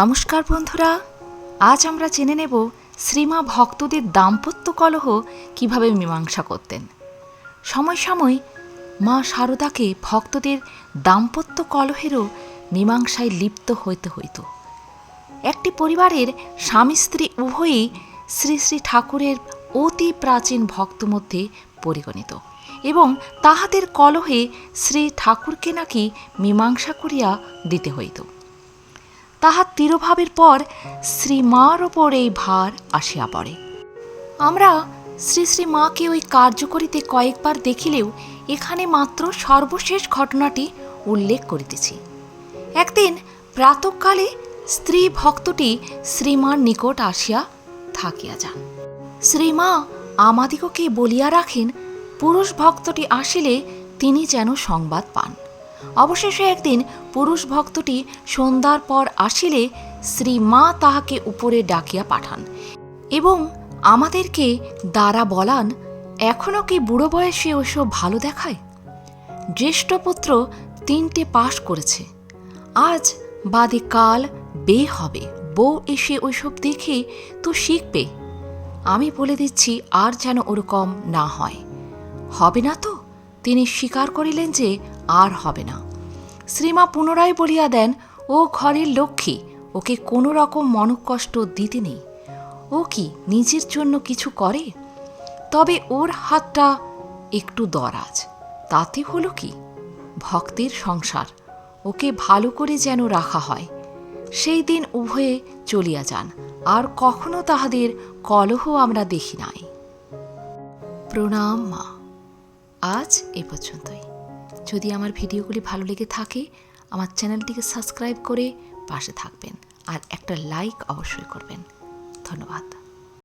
নমস্কার বন্ধুরা, আজ আমরা জেনে নেব শ্রীমা ভক্তদের দাম্পত্য কলহ কীভাবে মীমাংসা করতেন। সময় সময় মা শারদাকে ভক্তদের দাম্পত্য কলহেরও মীমাংসায় লিপ্ত হইতে হইত। একটি পরিবারের স্বামী স্ত্রী উভয়ই শ্রী শ্রী ঠাকুরের অতি প্রাচীন ভক্ত মধ্যে পরিগণিত এবং তাহাদের কলহে শ্রী ঠাকুরকে নাকি মীমাংসা করিয়া দিতে হইত। তাহার তিরোভাবের পর শ্রীমার ওপর এই ভার আসিয়া পড়ে। আমরা শ্রী শ্রী মাকে ওই কার্য করিতে কয়েকবার দেখিলেও এখানে মাত্র সর্বশেষ ঘটনাটি উল্লেখ করিতেছি। একদিন প্রাতকালে স্ত্রী ভক্তটি শ্রীমার নিকট আসিয়া থাকিয়া যান। শ্রীমা আমাদিগকে বলিয়া রাখেন, পুরুষ ভক্তটি আসিলে তিনি যেন সংবাদ পান। অবশেষে একদিন পুরুষ ভক্তটি সন্ধ্যার পর আসিলে শ্রী মা তাহাকে উপরে ডাকিয়া পাঠান এবং আমাদেরকে দ্বারা বলান এখনও কি বুড়ো বয়সে ওসব ভালো দেখায়? জ্যেষ্ঠপুত্র তিনটে পাশ করেছে। আজ বাদে কাল বে হবে। বউ এসে ওইসব দেখে তো শিখবে। আমি বলে দিচ্ছি আর যেন ওরকম না হয়। হবে না তো? তিনি স্বীকার করিলেন যে আর হবে না। শ্রীমা পুনরায় বলিয়া দেন, ও ঘরের লক্ষ্মী, ওকে কোনো রকম মনকষ্ট দিতে নেই। ও কি নিজের জন্য কিছু করে? তবে ওর হাতটা একটু দরাজ, তাতে হলো কি? ভক্তের সংসার, ওকে ভালো করে যেন রাখা হয়। সেই দিন উভয়ে চলিয়া যান, আর কখনো তাহাদের কলহ আমরা দেখি নাই। প্রণাম মা। আজ এ পর্যন্তই। যদি আমার ভিডিওগুলি ভালো লেগে থাকে, আমার চ্যানেলটিকে সাবস্ক্রাইব করে পাশে থাকবেন আর একটা লাইক অবশ্যই করবেন। ধন্যবাদ।